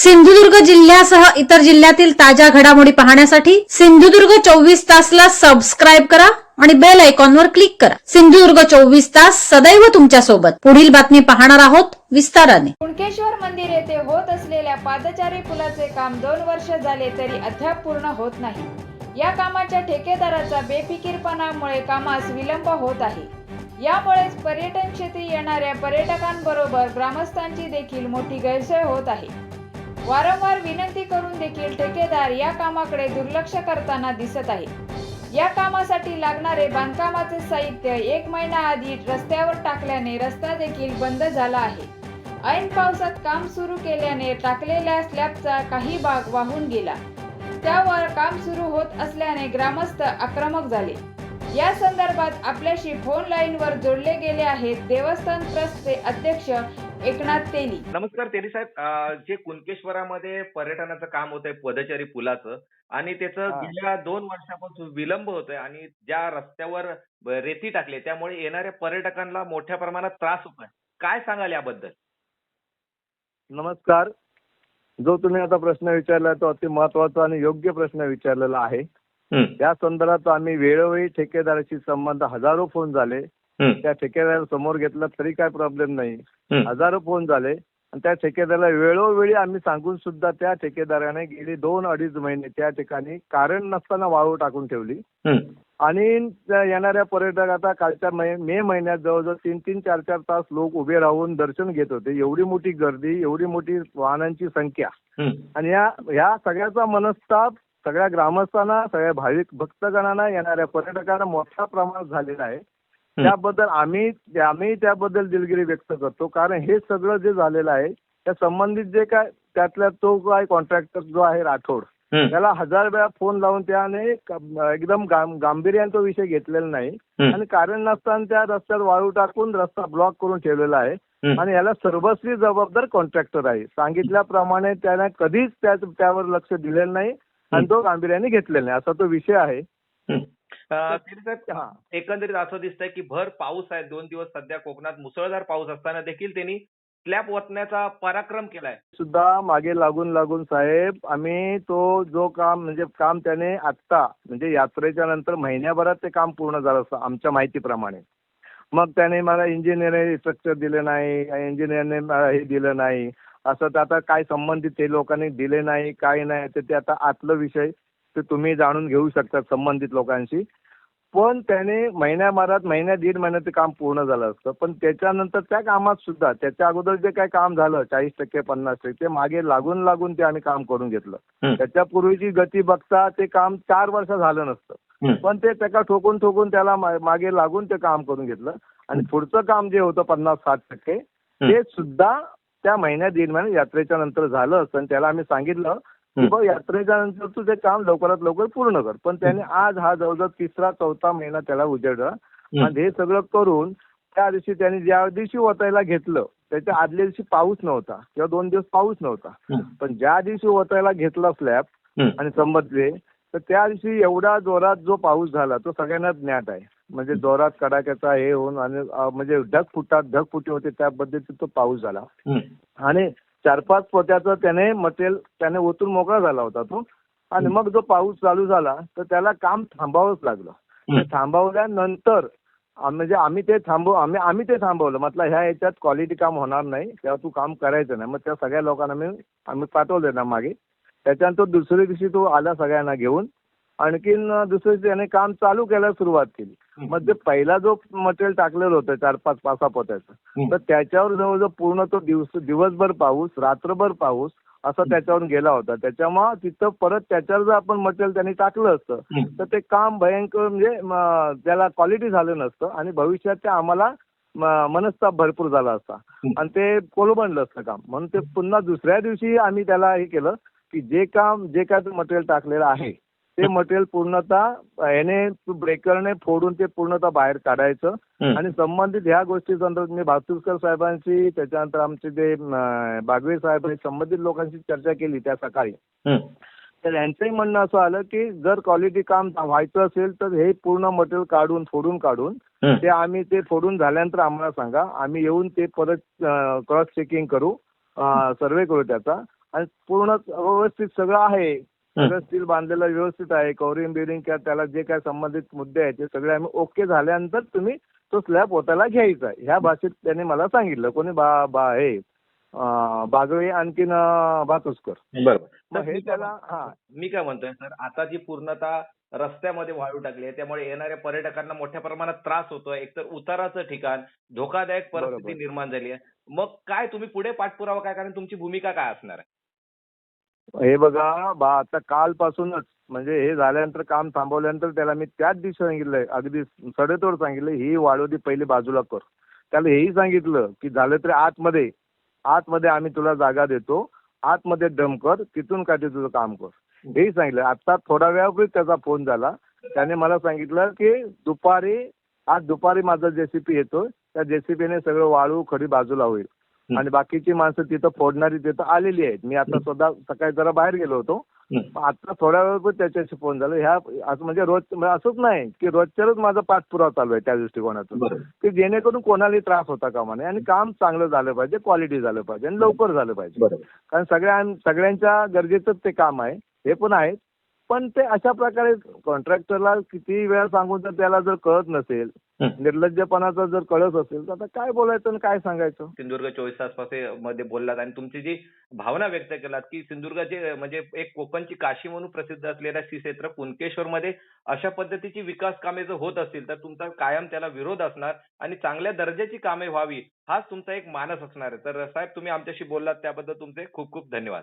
सिंधुदुर्ग जिल्ह्यासह इतर जिल्ह्यातील ताज्या घडामोडी पाहण्यासाठी सिंधुदुर्ग चोवीस तासला सबस्क्राईब करा आणि बेल आयकॉनवर क्लिक करा. सिंधुदुर्ग चोवीस तास सदैव तुमच्यासोबत पुढील बातमी पाहणार आहोत विस्ताराने. कुणकेश्वर मंदिर येथे होत असलेल्या पादचारी पुलाचे काम दोन वर्ष झाले तरी अद्याप पूर्ण होत नाही. या कामाच्या ठेकेदाराचा बेफिकीरपणामुळे कामास विलंब होत आहे. यामुळेच पर्यटन क्षेत्री येणाऱ्या पर्यटकांबरोबर ग्रामस्थांची देखील मोठी गैरसोय होत आहे. वारंवार विनंती करून देखील ठेकेदार या कामाकडे दुर्लक्ष करताना दिसत आहे. या कामासाठी लागणारे बांधकामाचे साहित्य एक महिना आधी रस्त्यावर टाकल्याने रस्ता देखील बंद झाला आहे. ऐन पावसात काम सुरू केल्याने टाकलेल्या स्लॅबचा काही भाग वाहून गेला. त्यावर काम सुरू होत असल्याने ग्रामस्थ आक्रमक झाले. या संदर्भात आपल्याशी फोन लाईनवर जोडले गेले आहेत देवस्थान ट्रस्टचे अध्यक्ष एकनाथ तेली. नमस्कार तेली साहेब. जे कुणकेश्वरामध्ये पर्यटनाचं काम होतंय पदचारी पुलाचं आणि त्याचं. गेल्या दोन वर्षापासून विलंब होतोय आणि ज्या रस्त्यावर रेती टाकली त्यामुळे येणाऱ्या पर्यटकांना मोठ्या प्रमाणात त्रास होतोय. काय सांगाल याबद्दल? नमस्कार. जो तुम्ही आता प्रश्न विचारला तो अति महत्त्वाचा आणि योग्य प्रश्न विचारलेला आहे. त्या संदर्भात आम्ही वेळोवेळी ठेकेदाराशी संबंध हजारो फोन झाले. त्या ठेकेदार समोर घेतला तरी काय प्रॉब्लेम नाही. हजारो फोन झाले आणि त्या ठेकेदाराला वेळोवेळी आम्ही सांगून सुद्धा त्या ठेकेदाराने गेली दोन अडीच महिने त्या ठिकाणी कारण नसताना वाळू टाकून ठेवली. आणि येणाऱ्या पर्यटक आता कालच्या मै मे महिन्यात जवळजवळ तीन तीन चार चार तास लोक उभे राहून दर्शन घेत होते. एवढी मोठी गर्दी एवढी मोठी वाहनांची संख्या. आणि या ह्या सगळ्याचा मनस्ताप सगळ्या ग्रामस्थांना सगळ्या भाविक भक्तगणांना येणाऱ्या पर्यटकांना मोठ्या प्रमाणात झालेला आहे. त्याबद्दल आम्ही आम्ही त्याबद्दल दिलगिरी व्यक्त करतो. कारण हे सगळं जे झालेलं आहे त्या संबंधित जे काय त्यातल्या तो काय कॉन्ट्रॅक्टर जो आहे राठोड त्याला हजार वेळा फोन लावून त्याने एकदम गांभीर्याने तो विषय घेतलेला नाही. आणि कारण नसताना त्या रस्त्यात वाळू टाकून रस्ता ब्लॉक करून ठेवलेला आहे. आणि याला सर्वस्वी जबाबदार कॉन्ट्रॅक्टर आहे. सांगितल्याप्रमाणे त्याने कधीच त्या त्यावर लक्ष दिलेलं नाही. आणि तो गांभीर्याने घेतलेला नाही. असा तो विषय आहे. हा एकंदरीत असं दिसतंय की भर पाऊस आहे. दोन दिवस सध्या कोकणात मुसळधार पाऊस असताना देखील त्यांनी स्लॅब ओतण्याचा पराक्रम केलाय. सुद्धा मागे लागून लागून साहेब आम्ही तो जो काम म्हणजे काम त्याने आत्ता म्हणजे यात्रेच्या नंतर महिन्याभरात ते काम पूर्ण झालं असतं आमच्या माहितीप्रमाणे. मग त्याने मला इंजिनिअरने स्ट्रक्चर दिलं नाही इंजिनियरने मला हे दिलं नाही. असं तर आता काय संबंधित ते लोकांनी दिले नाही काय नाही तर ते आता आतलं विषय ते तुम्ही जाणून घेऊ शकता संबंधित लोकांशी. पण त्याने महिन्याभरात महिन्या दीड महिन्यात ते काम पूर्ण झालं असतं. पण त्याच्यानंतर त्या कामात सुद्धा त्याच्या अगोदर जे काही काम झालं चाळीस टक्के पन्नास टक्के ते मागे लागून लागून ते आम्ही काम करून घेतलं. त्याच्यापूर्वीची गती बघता ते काम चार वर्ष झालं नसतं. पण ते त्याला ठोकून ठोकून त्याला मागे लागून ते काम करून घेतलं. आणि पुढचं काम जे होतं पन्नास साठ टक्के ते सुद्धा त्या महिन्यात दीड महिन्यात यात्रेच्या नंतर झालं असतं. आणि त्याला आम्ही सांगितलं की बघ यात्रेच्या नंतर तू ते काम लवकरात लवकर पूर्ण कर. पण त्याने आज हा जवळजवळ तिसरा चौथा महिना त्याला उजेडला. आणि हे सगळं करून त्या दिवशी त्याने ज्या दिवशी ओतायला घेतलं त्याच्या आदल्या दिवशी पाऊस नव्हता किंवा दोन दिवस पाऊस नव्हता. पण ज्या दिवशी ओतायला घेतला स्लॅब आणि संबंधले तर त्या दिवशी एवढा जोरात जो पाऊस झाला तो सगळ्यांनाच ज्ञात आहे. म्हणजे जोरात कडाक्याचा हे होऊन आणि म्हणजे ढगफुटात ढगफुटी होते त्या पद्धतीत तो पाऊस झाला. आणि चार पाच पोत्याचं त्याने मटेरियल त्याने ओतून मोकळा झाला होता तो. आणि मग जो पाऊस चालू झाला तर त्याला काम थांबावंच लागलं. थांबवल्यानंतर म्हणजे आम्ही ते थांबव आम्ही आम्ही ते थांबवलं. म्हटलं ह्या याच्यात क्वालिटी काम होणार नाही. तेव्हा तू काम करायचं नाही. मग त्या सगळ्या लोकांना मी आम्ही पाठवलं ना मागे. त्याच्यानंतर दुसऱ्या दिवशी तो आला सगळ्यांना घेऊन. आणखीन दुसऱ्या दिवशी त्याने काम चालू करायला सुरुवात केली. मग ते पहिला जो मटेरियल टाकलेलं होतं चार पाच पाच सहा पोत्याचं तर त्याच्यावर जवळजवळ पूर्ण तो दिवस दिवसभर पाऊस रात्रभर पाऊस असा त्याच्यावरून गेला होता. त्याच्यामुळं तिथं परत त्याच्यावर जर आपण मटेरियल त्यांनी टाकलं असतं तर ते काम भयंकर म्हणजे त्याला क्वालिटी झालं नसतं आणि भविष्यात ते आम्हाला मनस्ताप भरपूर झाला असता. आणि ते कोलबंडलं असतं काम. म्हणून ते पुन्हा दुसऱ्या दिवशी आम्ही त्याला हे केलं की जे काम जे काय मटेरियल टाकलेलं आहे ते मटेरियल पूर्णतः याने ब्रेकरने फोडून ते पूर्णतः बाहेर काढायचं. आणि संबंधित ह्या गोष्टी संदर्भात मी भातुरकर साहेबांशी त्याच्यानंतर आमचे जे बागवे साहेब आणि संबंधित लोकांशी चर्चा केली त्या सकाळी. तर यांचंही म्हणणं असं आलं की जर क्वालिटी काम व्हायचं असेल तर हे पूर्ण मटेरियल काढून फोडून काढून ते आम्ही ते फोडून झाल्यानंतर आम्हाला सांगा. आम्ही येऊन ते परत क्रॉस चेकिंग करू सर्वे करू त्याचा. आणि पूर्ण व्यवस्थित सगळं आहे. सगळं स्टील बांधलेलं व्यवस्थित आहे कवरिंग बिरिंग किंवा त्याला जे काय संबंधित मुद्दे आहेत ते सगळे आम्ही ओके झाल्यानंतर तुम्ही तो स्लॅब होताला घ्यायचा ह्या भाषेत त्याने मला सांगितलं. कोणी बा बा हे अं, बागवे आणखीन भातुसकर. बरोबर मग हे त्याला हा. मी काय म्हणतोय सर? आता जी पूर्णतः रस्त्यामध्ये वाळू टाकली आहे त्यामुळे येणाऱ्या पर्यटकांना मोठ्या प्रमाणात त्रास होतोय. एकतर उताराचं ठिकाण धोकादायक परिस्थिती. निर्माण झाली आहे. मग काय तुम्ही पुढे पाठपुरावा काय? कारण तुमची भूमिका काय असणार आहे? हे बघा बा आता कालपासूनच म्हणजे हे झाल्यानंतर काम थांबवल्यानंतर त्याला मी त्याच दिवशी सांगितलंय. अगदी सडेतोड सांगितलं ही वाळवडी पहिली बाजूला कर. त्याला हेही सांगितलं की झालं तरी आतमध्ये आतमध्ये आम्ही तुला जागा देतो आतमध्ये डम कर तिथून काय ते तुझं काम कर. हेही सांगितलं. आता थोड्या वेळापूर्वी त्याचा फोन झाला. त्याने मला सांगितलं की दुपारी आज दुपारी माझा जेसीपी येतो त्या जेसीपीने सगळं वाळू खडी बाजूला होईल. आणि बाकीची माणसं तिथं फोडणारी तिथं आलेली आहेत. मी आता स्वतः सकाळी जरा बाहेर गेलो होतो. आता थोड्या वेळ त्याच्याशी फोन झाला. ह्या असं म्हणजे रोज म्हणजे असंच नाही की रोजच्याच माझा पाठपुरावा चालू आहे त्या दृष्टिकोनातून. की जेणेकरून कोणालाही त्रास होता कामा नये आणि काम चांगलं झालं पाहिजे क्वालिटी झालं पाहिजे आणि लवकर झालं पाहिजे. कारण सगळ्या सगळ्यांच्या गरजेचंच ते काम आहे. हे पण आहे. पण ते अशा प्रकारे कॉन्ट्रॅक्टरला किती वेळा सांगून जर त्याला जर कळत नसेल. निर्लज्जपणाचा जर कळत असेल तर आता काय बोलायचं आणि काय सांगायचं? सिंधुदुर्ग चोवीस तास पासे मध्ये बोललात आणि तुमची जी भावना व्यक्त केलात की सिंधुदुर्गाचे म्हणजे एक कोकणची काशी म्हणून प्रसिद्ध असलेल्या श्री क्षेत्र कुणकेश्वर मध्ये अशा पद्धतीची विकास कामे जर होत असतील तर तुमचा कायम त्याला विरोध असणार आणि चांगल्या दर्जाची कामे व्हावी हाच तुमचा एक मानस असणार आहे. तर साहेब तुम्ही आमच्याशी बोललात त्याबद्दल तुमचे खूप खूप धन्यवाद.